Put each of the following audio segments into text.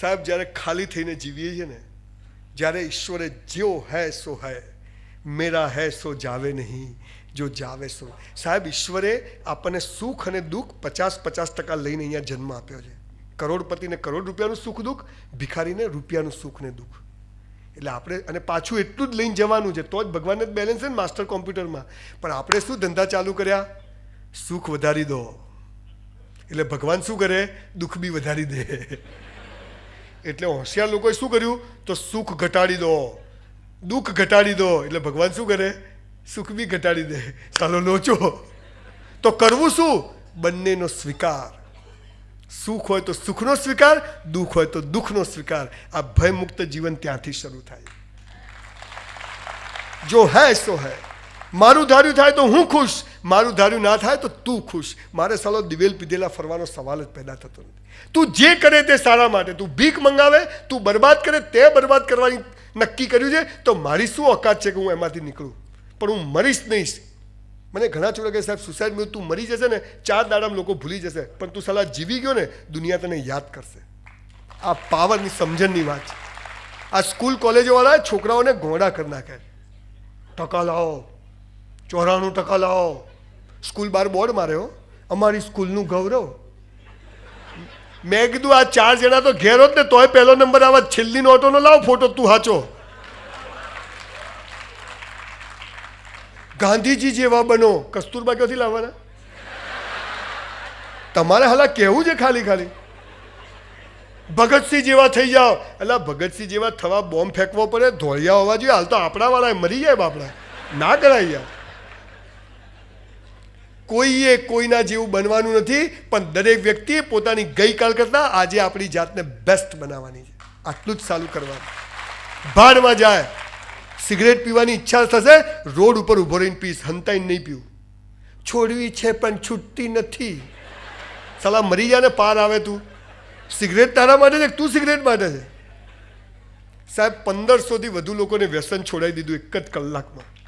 સાહેબ, જ્યારે ખાલી થઈને જીવીએ છીએ ને, જ્યારે ઈશ્વરે જો હૈ સો હૈ, મેરા હૈ સો જાવે નહીં, જો જાવે સો. સાહેબ, ઈશ્વરે આપણને સુખ અને દુઃખ પચાસ પચાસ ટકા લઈને અહીંયા જન્મ આપ્યો છે. કરોડપતિને કરોડ રૂપિયાનું સુખ દુઃખ, ભિખારીને રૂપિયાનું સુખ ને દુઃખ. એટલે આપણે, અને પાછું એટલું જ લઈને જવાનું છે, તો જ ભગવાનને જ બેલેન્સ છે ને માસ્ટર કોમ્પ્યુટરમાં. પણ આપણે શું ધંધા ચાલુ કર્યા? સુખ વધારી દો. એટલે ભગવાન શું કરે? દુઃખ બી વધારી દે. એટલે હોશિયાર લોકોએ શું કર્યું? તો સુખ ઘટાડી દો. દુઃખ ઘટાડી દો. એટલે ભગવાન શું કરે? સુખ બી ઘટાડી દે. ચાલો લોચો. તો કરવું શું? બંનેનો સ્વીકાર. સુખ હોય તો સુખનો સ્વીકાર, દુઃખ હોય તો દુઃખનો સ્વીકાર. આ ભયમુક્ત જીવન ત્યાંથી શરૂ થાય. જો હૈ, સો હૈ. મારું ધાર્યું થાય તો હું ખુશ. મારું ધાર્યું ના થાય તો તું ખુશ. મારે સાલો દિવેલ પીધેલા ફરવાનો સવાલ જ પેદા થતો નથી. તું જે કરે તે સારા માટે. તું ભીખ મંગાવે, તું બરબાદ કરે, તે બરબાદ કરવાની નક્કી કર્યું છે, તો મારી શું ઓકાત છે કે હું એમાંથી નીકળું? પણ હું મરીશ નહીં. મને ઘણા છોકરા કે સાહેબ સુસાઇડ મેં તું મરી જશે ને, ચાર દાડામાં લોકો ભૂલી જશે. પણ તું સલાહ જીવી ગયો ને, દુનિયા તને યાદ કરશે. આ પાવરની સમજણની વાત છે. આ સ્કૂલ કોલેજોવાળા છોકરાઓને ગોંડા કરી નાખે ટકા લાવો. ચોરાણું ટકા લાવો. સ્કૂલ બહાર બોર્ડ માર્યો. અમારી સ્કૂલનું ગૌરવ. મેં કીધું, આ ચાર જણા તો ઘેરો જ ને, તોય પહેલો નંબર આવા છેલ્લી નોટોનો લાવ, ફોટો તું હાચો. ગાંધીજી જેવા બનો, કસ્તુરબા ક્યાંથી લાવવાના? તમારે હાલા કેવું છે ખાલી ખાલી? ભગતસિંહ જેવા થઈ જાઓ. એટલે ભગતસિંહ જેવા થવા બોમ્બ ફેંકવો પડે, ધોળિયા હોવા જોઈએ, હાલ તો આપણાવાળા મરી જાય બાપડા. ના કરાય યાર. કોઈએ કોઈના જેવું બનવાનું નથી, પણ દરેક વ્યક્તિએ પોતાની ગઈકાલ કરતાં આજે આપણી જાતને બેસ્ટ બનાવવાની છે. આટલું જ ચાલુ કરવાનું. ભાડમાં જાય, સિગરેટ પીવાની ઈચ્છા થશે, રોડ ઉપર ઊભો રહીને પીશ, હંતાઈને નહીં પીવું. છોડવી છે, પણ છૂટતી નથી. સલાહ મરી જાય ને પાર આવે તું. સિગરેટ તારા માટે છે તું સિગરેટ માટે છે? સાહેબ, પંદરસોથી વધુ લોકોને વ્યસન છોડાવી દીધું એક જ કલાકમાં.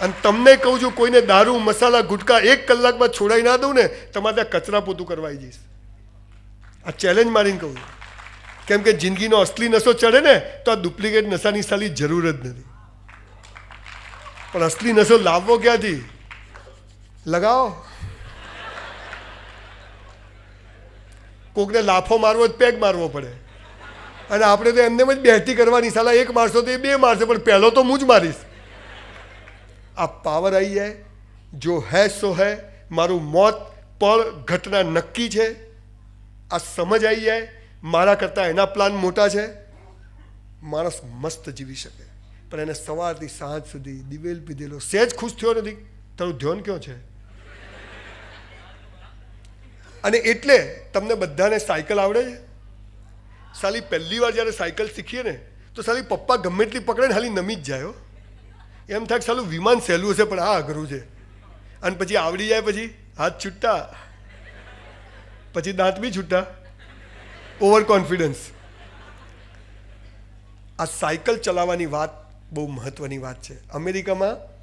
અને તમને કહું છું, કોઈને દારૂ, મસાલા, ગુટકા એક કલાકમાં છોડાવી ના દઉં ને, તમારે ત્યાં કચરા પોતું કરવાઈ જઈશ. આ ચેલેન્જ મારીને કહું છું. કેમ કે જિંદગીનો અસલી નશો ચડે ને, તો આ ડુપ્લિકેટ નશાની સાલી જરૂર જ નથી. પણ અસલી નશો લાવવો ક્યાંથી? લગાવો. કોકને લાફો મારવો જ પેગ મારવો પડે. અને આપણે તો એમને જ બેહતી કરવાની સાલા, એક મારશો તો એ બે મારશે, પણ પહેલો તો હું જ મારીશ. આ પાવર આવી જાય, જો હૈ સો હૈ, મારું મોત પણ ઘટના નક્કી છે. આ સમજ આવી જાય, મારા કરતાં એના પ્લાન મોટા છે. માણસ મસ્ત જીવી શકે. પણ એને સવારથી સાંજ સુધી દિવેલ પીધેલો સહેજ ખુશ થયો નથી. તારું ધ્યાન ક્યાં છે? અને એટલે તમને બધાને સાયકલ આવડે છે? સાલી પહેલી વાર જ્યારે સાયકલ શીખીએ ને, તો સાલી પપ્પા ગમે એટલી પકડે ને હાલી નમી જ જાય એમ થાય સાલું વિમાન સહેલું હશે, પણ આ અઘરું છે. અને પછી આવડી જાય પછી હાથ છૂટતા. પછી દાંત બી છૂટતા. ઓવર કોન્ફિડન્સ આ સાયકલ ચલાવવાની વાત બહુ મહત્વની વાત છે. અમેરિકામાં